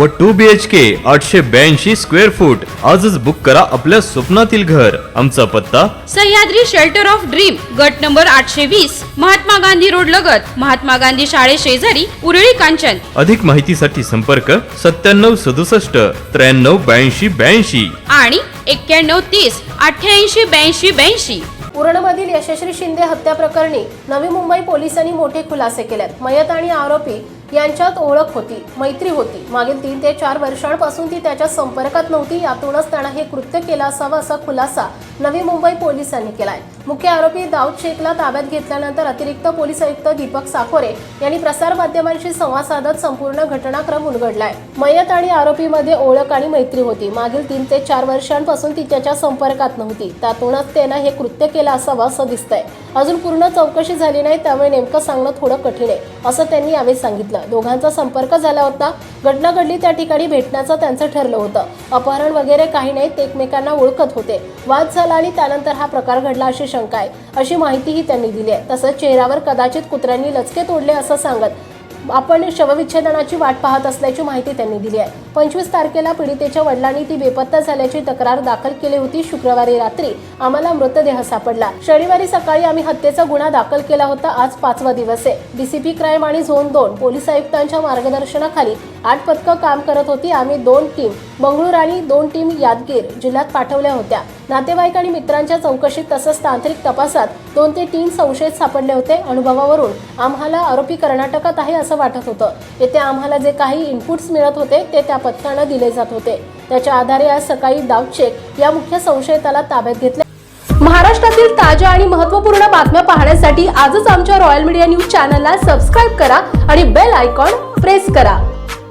व to B H के आठशे ब्याऐंशी स्क्वेअर फूट आजच बुक करा आपल्या स्वप्नातील घर. आमचा पत्ता? सह्याद्री शेल्टर ऑफ ड्रीम गट नंबर आठशे वीस महात्मा गांधी रोड लगत. महात्मा गांधी शाळे शेजारी उरळी कांचन. अधिक माहितीसाठी संपर्क सत्त्याण्णव सदुसष्ट त्र्याण्णव ब्याऐंशी ब्याऐंशी. आणि एक्क्याण्णव तीस अठ्ठ्याऐंशी ब्याऐंशी ब्याऐंशी. उरणमधील यशस्वी शिंदे हत्या प्रकरणी नवी मुंबई पोलिसांनी मोठे खुलासे केलेत मयत आणि आरोपी यांच्यात ओळख होती मैत्री होती. मागील तीन ते चार वर्षांपासून ती त्याच्या संपर्कात नव्हती यातूनच त्यानं हे कृत्य केलं असावं असा खुलासा नवी मुंबई पोलिसांनी केलाय. मुख्य आरोपी दाऊद शेखला ताब्यात घेतल्यानंतर अतिरिक्त पोलीस आयुक्त दीपक साखोरे यांनी प्रसारमाध्यमांशी संवाद साधत संपूर्ण घटनाक्रम उलगडलाय. मयत आणि आरोपीमध्ये ओळख आणि मैत्री होती. मागील तीन ते चार वर्षांपासून ती त्याच्या संपर्कात नव्हती. त्यातूनच त्यानं हे कृत्य केलं असावं असं दिसतंय. अजून पूर्ण चौकशी झाली नाही त्यामुळे नेमकं सांगणं थोडं कठीण आहे असं त्यांनी यावेळी सांगितलं. दोघांचा संपर्क झाला होता. घटना घडली त्या ठिकाणी भेटण्याचं त्यांचं ठरलं होतं. अपहरण वगैरे काही नाही ते एकमेकांना ओळखत होते. वाद झाला आणि त्यानंतर हा प्रकार घडला अशी शंका आहे. अशी माहितीही त्यांनी दिली आहे. तसंच चेहऱ्यावर कदाचित कुत्र्यांनी लचके तोडले असं सांगत आपण शवविच्छेदनाची वाट पाहत असल्याची माहिती त्यांनी दिली आहे. पंचवीस तारखेला पीडितेच्या वडिलांनी ती बेपत्ता झाल्याची तक्रार दाखल केली होती. शुक्रवारी रात्री आम्हाला मृतदेह सापडला. शनिवारी सकाळी आम्ही हत्येचा गुन्हा दाखल केला होता. आज पाचवा दिवस आहे. डीसीपी क्राईम आणि झोन दोन पोलीस आयुक्तांच्या मार्गदर्शनाखाली आठ पथकं काम करत होती. आम्ही दोन टीम बंगळूर आणि दोन टीम यादगीर जिल्ह्यात पाठवल्या होत्या. नातेवाईक आणि मित्रांच्या चौकशीत तसंच तांत्रिक तपासात दोन ते तीन संशयित सापडले होते अनुभवावरून. आम्हाला आरोपी कर्नाटकात आहे असं वाटत होतं. येथे आम्हाला जे काही इनपुट्स मिळत होते ते त्या पथकानं दिले जात होते. त्याच्या आधारे आज सकाळी डावचेक या मुख्य संशयिताला ताब्यात घेतले. महाराष्ट्रातील ताज्या आणि महत्त्वपूर्ण बातम्या पाहण्यासाठी आजच आमच्या रॉयल मीडिया न्यूज चॅनलला सबस्क्राईब करा आणि बेल आयकॉन प्रेस करा.